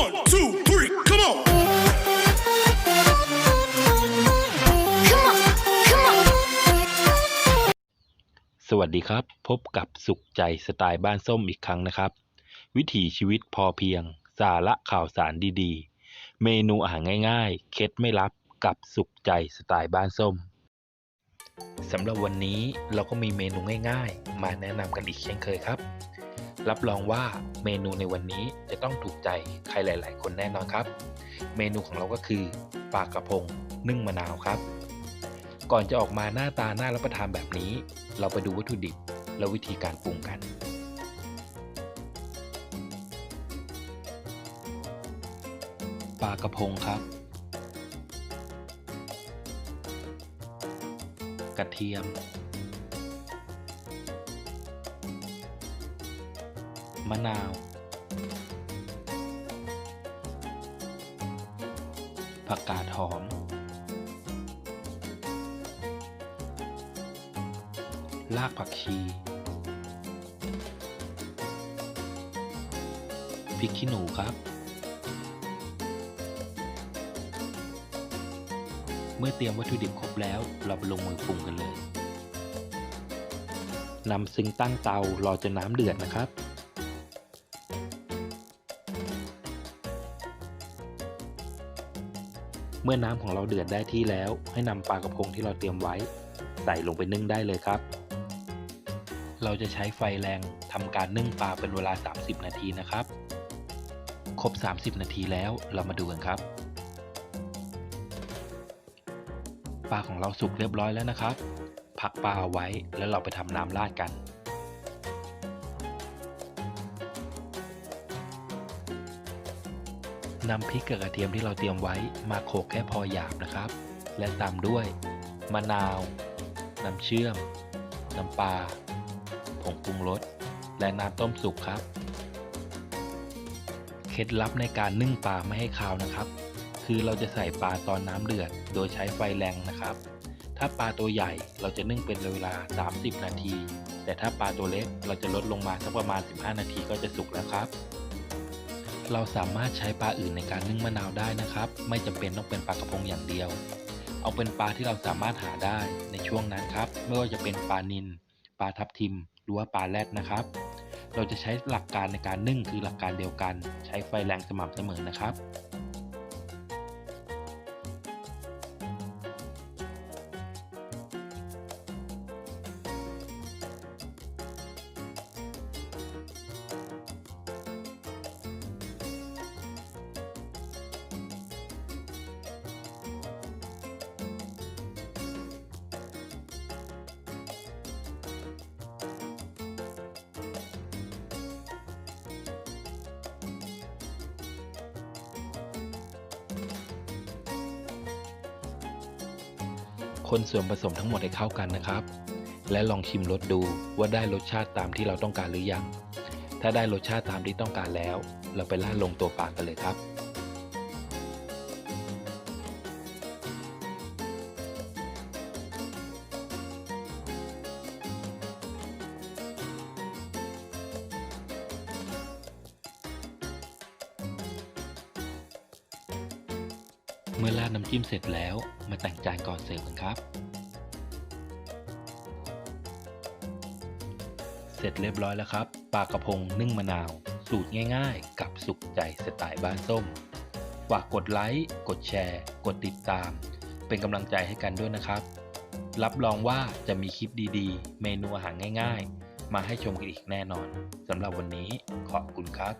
One, two, three, come on. Come on, come on. สวัสดีครับ พบกับสุขใจสไตล์บ้านส้มอีกครั้งนะครับ วิถีชีวิตพอเพียง สาระข่าวสารดีๆ เมนูอาหารง่ายๆ เคล็ดไม่ลับกับสุขใจสไตล์บ้านส้มสำหรับวันนี้เราก็มีเมนูง่าย ๆ มาแนะนำกันอีกเช่นเคยครับ รับรองว่าเมนูในวันนี้จะต้องถูกใจใครหลาย ๆ คนแน่นอนครับ เมนูของเราก็คือปลากระพงนึ่งมะนาวครับ ก่อนจะออกมาหน้าตาน่ารับประทานแบบนี้ เราไปดูวัตถุดิบและวิธีการปรุงกันปลากระพงครับ กระเทียม มะนาว ผักกาดหอม รากผักชี พริกขี้หนูครับ เมื่อเตรียมวัตถุดิบครบแล้ว เราไปลงมือปรุงกันเลยนำซิงตั้งเตารอจนน้ำเดือดนะครับ เมื่อน้ำของเราเดือดได้ที่แล้ว ให้นำปลากระพงที่เราเตรียมไว้ ใส่ลงไปนึ่งได้เลยครับ เราจะใช้ไฟแรงทำการนึ่งปลาเป็นเวลา 30 นาทีนะครับ ครบ 30 นาทีแล้วเรามาดูกันครับ ปลาของเราสุกเรียบร้อยแล้วนะครับ พักปลาเอาไว้แล้วเราไปทำน้ำราดกัน นำพริกกับกระเทียมที่เราเตรียมไว้มาโขลกแค่พอหยาบนะครับ และตามด้วย มะนาว น้ำเชื่อม น้ำปลา ผงปรุงรส และน้ำต้มสุกครับ เคล็ดลับในการนึ่งปลาไม่ให้คาวนะครับ คือเราจะใส่ปลาตอนน้ำเดือด โดยใช้ไฟแรงนะครับ ถ้าปลาตัวใหญ่เราจะนึ่งเป็นเวลา 30 นาที แต่ถ้าปลาตัวเล็กเราจะลดลงมาสักประมาณ 15 นาทีก็จะสุกแล้วครับ เราสามารถใช้ปลาอื่นในการนึ่งมะนาวได้นะครับ ไม่จำเป็นต้องเป็นปลากระพงอย่างเดียว เอาเป็นปลาที่เราสามารถหาได้ในช่วงนั้นครับ ไม่ว่าจะเป็นปลานิลปลาทับทิม หรือว่าปลาแรดนะครับ เราจะใช้หลักการในการนึ่งคือหลักการเดียวกัน ใช้ไฟแรงสม่ำเสมอนะครับ คนส่วนผสมทั้งหมดให้เข้ากันนะครับ และลองชิมรสดูว่าได้รสชาติตามที่เราต้องการหรือยัง ถ้าได้รสชาติตามที่ต้องการแล้ว เราไปล่าลงตัวปลากันเลยครับ เมื่อราดน้ำจิ้มเสร็จแล้วมาแต่งจานก่อนเสิร์ฟกันครับ เสร็จเรียบร้อยแล้วครับปลากระพงนึ่งมะนาว สูตรง่ายๆ กับสุขใจสไตล์บ้านส้มฝากกดไลค์กดแชร์ กดติดตาม เป็นกำลังใจให้กันด้วยนะครับ รับรองว่าจะมีคลิปดีๆ เมนูอาหารง่าย ๆ มาให้ชมกันอีกแน่นอนสำหรับวันนี้ขอบคุณครับ